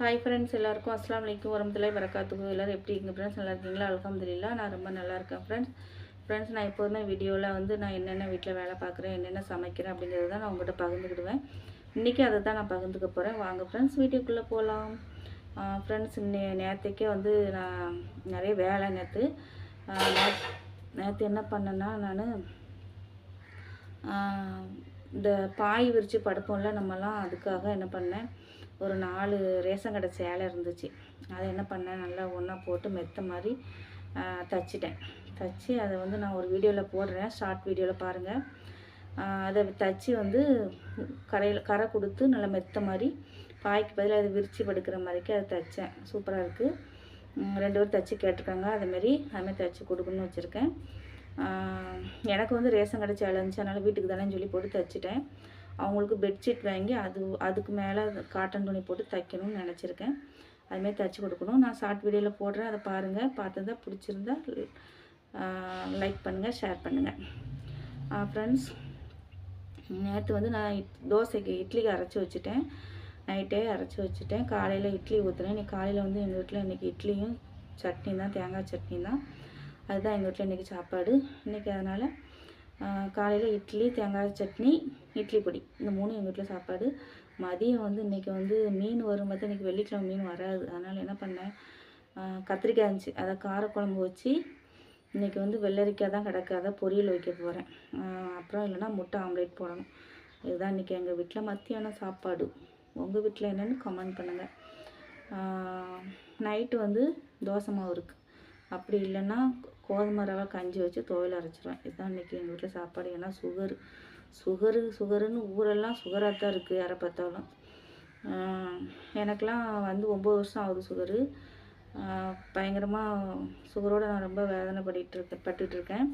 Hi friends எல்லாருக்கும் அஸ்லாம் வலைக்கும் வரமத்துல வரக்காத்துக்கும் எல்லோரும் எப்படி இருக்கீங்க ஃப்ரெண்ட்ஸ் நல்லா இருக்கீங்களா? அல்ஹம்துலில்லாஹ் நான் ரொம்ப நல்லா இருக்கேன் ஃப்ரெண்ட்ஸ் ஃப்ரெண்ட்ஸ் நான் எப்போதுமே வீடியோவில் வந்து நான் என்னென்ன வீட்டில் வேலை பார்க்குறேன் என்னென்ன சமைக்கிறேன் அப்படிங்கிறத தான் நான் உங்கள்கிட்ட பகிர்ந்துக்கிடுவேன். இன்றைக்கி அதை தான் நான் பகிர்ந்துக்க போகிறேன் வாங்க ஃப்ரெண்ட்ஸ் வீடியோக்குள்ளே போகலாம் ஃப்ரெண்ட்ஸ் நே நேற்றுக்கே வந்து நான் நிறைய வேலை நேற்று நேற்று என்ன பண்ணேன்னா நான் இந்த பாய் விரித்து படுப்போம்ல நம்மலாம் அதுக்காக என்ன பண்ணேன் ஒரு நாலு ரேஷன் கடை சேலை இருந்துச்சு. அதை என்ன பண்ணேன் நல்லா ஒன்றா போட்டு மெத்த மாதிரி தச்சிட்டேன். தச்சு அதை வந்து நான் ஒரு வீடியோவில் போடுறேன் ஷார்ட் வீடியோவில் பாருங்கள் அதை தச்சு வந்து கரையில் கரை கொடுத்து நல்லா மெத்த மாதிரி பாய்க்கு பதிலாக அதை விரித்து படுக்கிற மாதிரிக்கு அதை தைச்சேன். சூப்பராக இருக்குது ரெண்டு பேரும் தைச்சி கேட்டிருக்காங்க. அதுமாரி அதுமாதிரி தைச்சி கொடுக்கணும்னு வச்சுருக்கேன். எனக்கு வந்து ரேஷன் கடை சேலஞ்சு இருந்துச்சு. அதனால் வீட்டுக்கு தானே சொல்லி போட்டு தைச்சிட்டேன். அவங்களுக்கு பெட்ஷீட் வாங்கி அது அதுக்கு மேலே காட்டன் துணி போட்டு தைக்கணும்னு நினச்சிருக்கேன். அதுமாரி தைச்சி கொடுக்கணும். நான் ஷார்ட் வீடியோவில் போடுறேன். அதை பாருங்கள் பார்த்துருந்தா பிடிச்சிருந்தா லைக் பண்ணுங்கள் ஷேர் பண்ணுங்கள் ஃப்ரெண்ட்ஸ் நேற்று வந்து நான் இட் தோசைக்கு இட்லிக்கு அரைச்சி வச்சுட்டேன். நைட்டே அரைச்சி வச்சுட்டேன். காலையில் இட்லி ஊற்றுனேன் இன்னைக்கு காலையில் வந்து எங்கள் வீட்டில் இன்றைக்கி இட்லியும் சட்னி தான் தேங்காய் சட்னி தான். அதுதான் எங்கள் வீட்டில் இன்றைக்கி சாப்பாடு. இன்றைக்கி அதனால் காலையில் இட்லி தேங்காய் சட்னி இட்லி பொடி. இந்த மூணு எங்கள் வீட்டில் சாப்பாடு. மதியம் வந்து இன்றைக்கி வந்து மீன் வரும் பார்த்தா இன்றைக்கி வெள்ளிக்கிழமை மீன் வராது. அதனால் என்ன பண்ணேன்? கத்திரிக்காய் இருந்துச்சு. அதை காரக்குழம்பு வச்சு இன்றைக்கி வந்து வெள்ளரிக்காய் தான் கிடக்கு. அதை பொரியல் வைக்க போகிறேன் அப்புறம் இல்லைன்னா முட்டை ஆம்லேட் போடணும். இதுதான் இன்றைக்கி எங்கள் வீட்டில் மத்தியான சாப்பாடு. உங்கள் வீட்டில் என்னென்னு கமெண்ட் பண்ணுங்கள் நைட்டு வந்து தோசை மாவு இருக்குது அப்படி இல்லைன்னா கோதுமை ரவை கஞ்சி வச்சு துவையல் அரைச்சிருவேன். இதுதான் இன்றைக்கி எங்கள் வீட்டில் சாப்பாடு. ஏன்னா சுகரு. சுகரு சுகருன்னு ஊரெல்லாம் சுகராக தான் இருக்குது யாரை பார்த்தாலும். எனக்கெலாம் வந்து ஒம்பது வருஷம் ஆகுது சுகரு. பயங்கரமாக சுகரோடு நான் ரொம்ப வேதனைப்பட்டு இருக்கேன் பட்டுட்டு இருக்கேன்.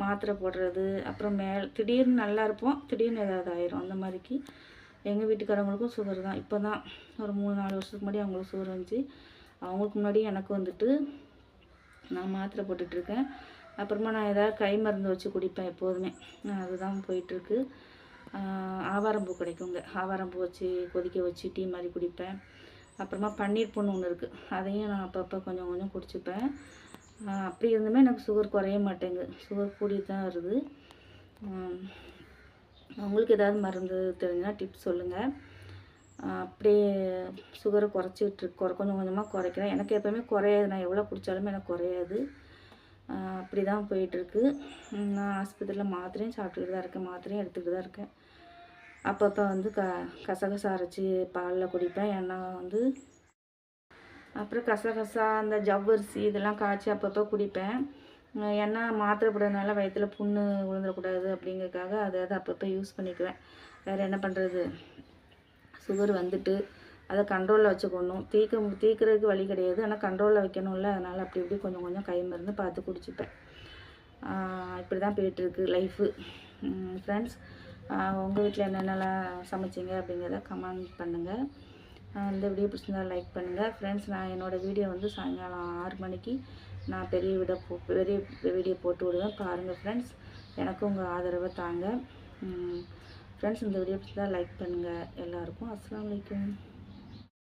மாத்திரை போடுறது அப்புறம் மேல் திடீர்னு நல்லா இருப்போம் திடீர்னு ஏதாவது ஆயிரும். அந்த மாதிரிக்கு எங்கள் வீட்டுக்காரவங்களுக்கும் சுகர் தான் இப்போ தான் ஒரு மூணு நாலு வருஷத்துக்கு முன்னாடி அவங்களுக்கு சுகர் வந்துச்சு. அவங்களுக்கு முன்னாடி எனக்கு வந்துட்டு நான் மாத்திரை போட்டுட்ருக்கேன். அப்புறமா நான் ஏதாவது கை மருந்து வச்சு குடிப்பேன் எப்போதுமே. அதுதான் போயிட்டுருக்கு ஆவாரம்பூ கிடைக்குங்க. ஆவாரம்பூ வச்சு கொதிக்க வச்சு டீ மாதிரி குடிப்பேன். அப்புறமா பன்னீர் பொண்ணு ஒன்று இருக்குது அதையும் நான் அப்பப்போ கொஞ்சம் கொஞ்சம் குடிச்சுப்பேன். அப்படி இருந்துமே எனக்கு சுகர் குறைய மாட்டேங்குது. சுகர் கூடி தான் வருது உங்களுக்கு ஏதாவது மருந்து தெரிஞ்சுன்னா டிப்ஸ் சொல்லுங்கள் அப்படியே சுகரை குறைச்சிக்கிட்டு குறை கொஞ்சம் கொஞ்சமாக குறைக்கிறேன். எனக்கு எப்போவுமே குறையாது. நான் எவ்வளோ குடித்தாலுமே எனக்கு குறையாது. அப்படி தான் போயிட்டுருக்கு நான் ஆஸ்பத்திரியில் மாத்திரையும் சாப்பிட்டுக்கிட்டு தான் இருக்கேன். மாத்திரையும் எடுத்துக்கிட்டு தான் இருக்கேன். அப்பப்போ வந்து க கசகசா அரைச்சி பாலில் குடிப்பேன். ஏன்னா வந்து அப்புறம் கசகசா அந்த ஜவ்வரிசி இதெல்லாம் காய்ச்சி அப்பப்போ குடிப்பேன். எண்ணெய் ஏன்னா மாத்திரை போடுறதுனால வயிற்றில் புண்ணு விழுந்துடக்கூடாது அப்படிங்கிறதுக்காக அதை அதை அப்பப்போ யூஸ் பண்ணிக்குவேன். வேறு என்ன பண்ணுறது சுகர் வந்துட்டு அதை கண்ட்ரோலில் வச்சுக்கணும். தீக்க தீக்கிறதுக்கு வழி கிடையாது. ஆனால் கண்ட்ரோலில் வைக்கணும்ல. அதனால் அப்படி இப்படி கொஞ்சம் கொஞ்சம் கை மருந்து பார்த்து குடிச்சுப்பேன். இப்படி தான் போயிட்டுருக்கு லைஃபு ஃப்ரெண்ட்ஸ் உங்கள் வீட்டில் என்னென்னலாம் சமைச்சிங்க அப்படிங்கிறத கமெண்ட் பண்ணுங்கள் இந்த வீடியோ பிடிச்சிருந்தால் லைக் பண்ணுங்கள் ஃப்ரெண்ட்ஸ் நான் என்னோடய வீடியோ வந்து சாயங்காலம் ஆறு மணிக்கு நான் பெரிய வீடியோ போ பெரிய வீடியோ போட்டு விடுவேன். பாருங்கள் ஃப்ரெண்ட்ஸ் எனக்கும் உங்கள் ஆதரவை தாங்க. ஃப்ரெண்ட்ஸ் இந்த வீடியோ பிடிச்சிருந்தா லைக் பண்ணுங்கள் எல்லாருக்கும் அஸ்லாம் வலைக்கம்